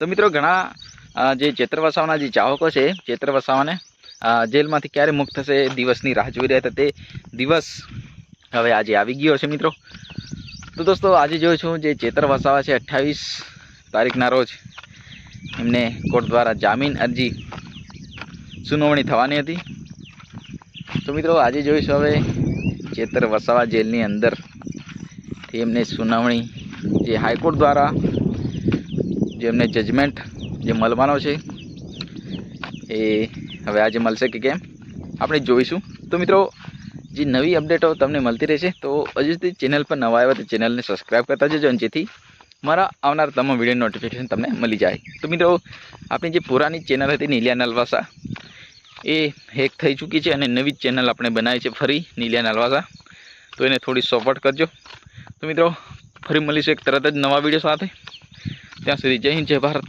તો મિત્રો ઘણા જે ચેતર વસાવાના જે ચાહકો છે, ચેતર વસાવાને જેલમાંથી ક્યારે મુક્ત થશે દિવસની રાહ જોઈ રહ્યા હતા તે દિવસ હવે આજે આવી ગયો છે મિત્રો. તો દોસ્તો આજે જોયું છું જે ચેતર વસાવા છે અઠ્ઠાવીસ તારીખના રોજ એમને કોર્ટ દ્વારા જામીન અરજી સુનાવણી થવાની હતી. તો મિત્રો આજે જોઈશું હવે ચેતર વસાવા જેલની અંદરથી એમને સુનાવણી જે હાઈકોર્ટ દ્વારા જે એમને જજમેન્ટ જે મળવાનો છે, એ હવે આજે મળશે કે કેમ? આપણે જોઈશું. તો મિત્રો, જે નવી અપડેટો તમને મળતી રહેશે, તો હજુ સુધી ચેનલ પર નવા આવ્યા તો ચેનલને સબસ્ક્રાઈબ કરતા જજો જેથી મારા આવનાર તમામ વીડિયો નોટિફિકેશન તમને મળી જાય. તો મિત્રો, આપણી જે પુરાની ચેનલ હતી નીલિયા નલવાસા, એ હેક થઈ ચૂકી છે અને નવી ચેનલ આપણે બનાવી છે ફરી, નીલિયા નલવાસા. તો એને થોડી સપોર્ટ કરજો. તો મિત્રો, ફરી મળીશું એક તરત જ નવા વીડિયો સાથે. ત્યાં સુધી જય હિન્દ જય ભારત